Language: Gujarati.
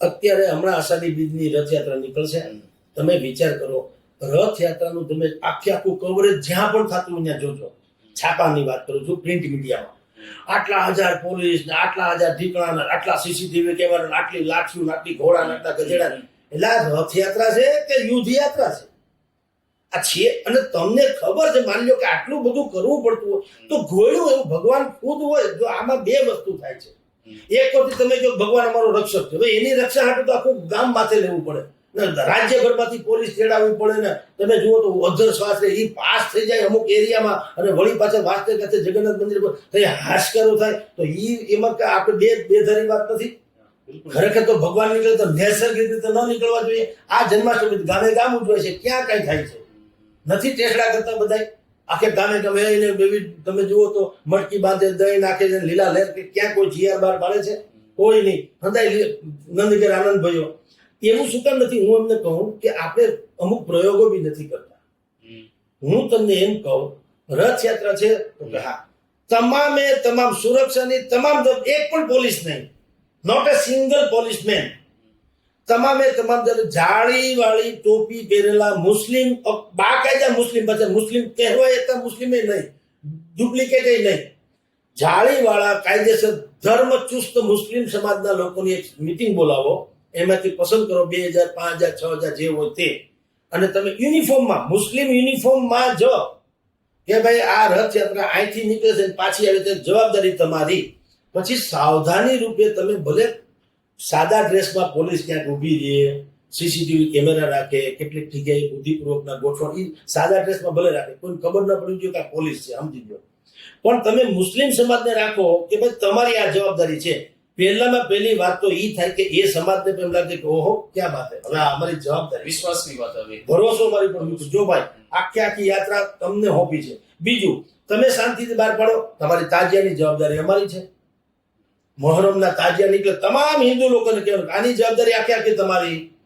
અત્યારે હમણાં આષાઢી બીજની રથયાત્રા નીકળશે. તમે વિચાર કરો રથયાત્રાનું તમે આખે આખું કવરેજ જ્યાં પણ થતું ત્યાં જોજો. છાપાની વાત કરું છું પ્રિન્ટ મીડિયામાં. આટલા હજાર પોલીસ ને આટલા હજાર ઠીકણા આટલા સીસીટીવી કેમેરા આટલી લાઠીઓ આટલી ઘોડા આટલા ગજેડા એટલે આ રથયાત્રા છે કે યુદ્ધ યાત્રા છે? આ છે. અને તમને ખબર છે માની લો કે આટલું બધું કરવું પડતું હોય તો ઘોડું એવું ભગવાન ખુદ હોય જો આમાં બે વસ્તુ થાય છે. એક વખત તમે જો ભગવાન અમારો રક્ષક છે હવે એની રક્ષા હાટું તો આખું ગામ માથે લેવું પડે. રાજ્યભરમાંથી પોલીસ તેડાવવી પડે ને. તમે જુઓ તો અધર શ્વાસ એ પાસ થઈ જાય અમુક એરિયામાં અને વળી પાછળ વાસ્તે કાંઠે જગન્નાથ મંદિર પર હાશકારો થાય તો એ એમાં કે આપણે બે બે બેધારી વાત નથી? ખરેખર તો ભગવાન નીકળે તો નૈસર્ગિક રીતે ન નીકળવા જોઈએ. આ જન્માષ્ટમી ગામે ગામ ઉજવાય છે ક્યાં કઈ થાય છે? નથી ટેસડા કરતા બધા આખે ગામે તમે એને બેબી તમે જુઓ તો મટકી બાંધે દહીં નાખે છે લીલા લેર કે ક્યાં કોઈ જીઆર બાર પાડે છે? કોઈ નહીં. લી- નંદગીર આનંદ ભયો એવું શું કામ નથી. હું એમને કહું કે આપણે અમુક પ્રયોગો બી નથી કરતા. હું તમને એમ કહું રથયાત્રા છે તો કે હા. તમામે તમામ સુરક્ષાની તમામ એક પણ પોલીસ નહીં. નોટ અ સિંગલ પોલીસમેન તમામે તમામ જાળી વાળી ટોપી પહેરેલા મુસ્લિમ બાકાયદા મુસ્લિમ પાસે મુસ્લિમ કહેવાય તો મુસ્લિમે નહીં. ડુપ્લિકેટ નહીં. જાળી વાળા કાયદેસર ધર્મ ચુસ્ત મુસ્લિમ સમાજના લોકોની એક મિટિંગ બોલાવો. એમાંથી પસંદ કરો બે હજાર, પાંચ હજાર, છ હજાર જે હોય તે. અને તમે યુનિફોર્મમાં, મુસ્લિમ યુનિફોર્મમાં જો કે ભાઈ આ રથયાત્રા અહીંથી નીકળે છે પાછી આવે તે જવાબદારી તમારી. પછી સાવધાની રૂપે તમે ભલે સાદા ડ્રેસમાં પોલીસ ક્યાંક ઊભી રહે સીસીટીવી કેમેરા રાખે કેટલીક જગ્યાએ બુદ્ધિપૂર્વકના ગોઠવણ ઈ સાદા ડ્રેસમાં ભલે રાખે કોઈ ખબર ન પડવી જોઈએ કે આ પોલીસ છે સમજી ગયો. પણ તમે મુસ્લિમ સમાજને રાખો કે ભાઈ તમારી આ જવાબદારી છે. પહેલામાં પહેલી વાત તો એ થાય કે એ સમાજને પણ લાગે કે ઓહો ક્યાં વાત હવે આ અમારી જવાબદારી વિશ્વાસની વાત હવે. ભરોસો મારી પર જો ભાઈ આખી આખી યાત્રા તમને હોપી છે. બીજું તમે શાંતિથી બહાર પાડો તમારી તાજિયાની જવાબદારી અમારી છે. મોહરમના તાજિયા નીકળે. તમામ હિન્દુ લોકોને કહેવાનું કે આની જવાબદારી આખી આખી તમારી.